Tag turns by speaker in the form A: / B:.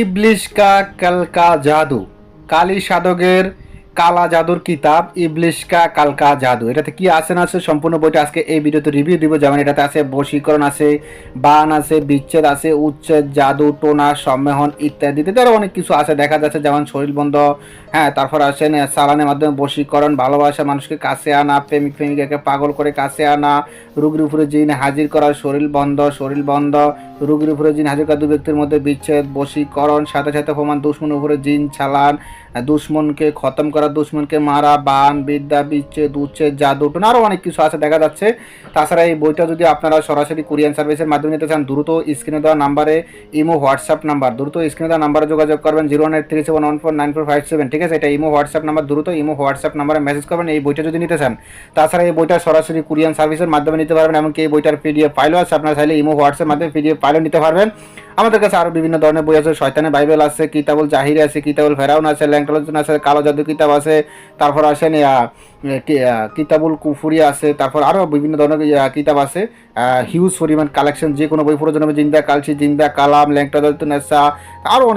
A: ইবলিশ কা কালকা জাদু। কালী সাধকের কালা জাদুর কিতাব, ইবলিশ কা কালকা জাদু। এটাতে কি আছে না আছে সম্পূর্ণ বইটা আজকে এই ভিডিওতে রিভিউ দিব, যেমন এটাতে আছে বশীকরণ আছে, বান আছে, বিচ্ছেদ আছে, উচ্ছেদ, জাদু, টোনা, সম্মেহন ইত্যাদি। ইত্যাদি আরও অনেক কিছু আছে, দেখা যাচ্ছে যেমন শরীর বন্ধ হ্যাঁ তারপর আসেন সালানের মাধ্যমে বশীকরণ, ভালোবাসা, মানুষকে কাছে আনা, প্রেমিক প্রেমিকাকে পাগল করে কাছে আনা, রুগীর উপরে জিন হাজির করা, শরীর বন্ধ শরীর বন্ধ রুগীর উপরে জিন হাজির করা দুই ব্যক্তির মধ্যে বিচ্ছেদ, বশীকরণ, সাথে সাথে প্রমাণ দুশ্মনের উপরে জিন চালান, দুশ্মনকে খতম করা, দুশ্মনকে মারা, বান, বিদ্যা, বিচ্ছেদ, উচ্ছেদ, জাদু, টোনা আরও অনেক কিছু আছে দেখা যাচ্ছে। তাছাড়া এই বইটা যদি আপনারা সরাসরি কুরিয়ান সার্ভিসের মাধ্যমে নিতে চান, দ্রুত স্ক্রিনে দেওয়া নাম্বারে ইমো, হোয়াটসঅ্যাপ নাম্বার, দ্রুত স্ক্রিনে দেওয়া নাম্বারে যোগাযোগ করবেন, zero eight three seven one four nine four five seven, ঠিক আছে? এটা ইমো, হোয়াটসঅ্যাপ নাম্বার, দ্রুত ইমো, হোয়াটসঅ্যাপ নাম্বারে মেসেজ করবেন, এই বইটা যদি নিতে চান। তাছাড়া এই বইটা সরাসরি কুরিয়ান সার্ভিসের মাধ্যমে নিতে পারবেন, এমনকি এই বইটার পিডিএফ ফাইলও আছে, আপনারা চাইলে ইমো, হোয়াটসঅ্যাপ মাধ্যমে পিডিএফ ফাইলও নিতে পারবেন। আমাদের কাছে আরও বিভিন্ন ধরনের বই আছে। শয়তানে বাইবেল আছে, কিতাবুল জাহির আছে, কিতাবুল ফেরাউন আছে ল্যাংটলোচন আছে, কালো জাদু কিতাব আছে, তারপর আসেন কিতাবুল কুফুরি আছে, তারপর আরও বিভিন্ন ধরনের কিতাব আছে। হিউজ পরিমাণ কালেকশন যে কোনো বই হবে, জিন্দা কালসি, জিন্দা কালাম ল্যাংটা আরও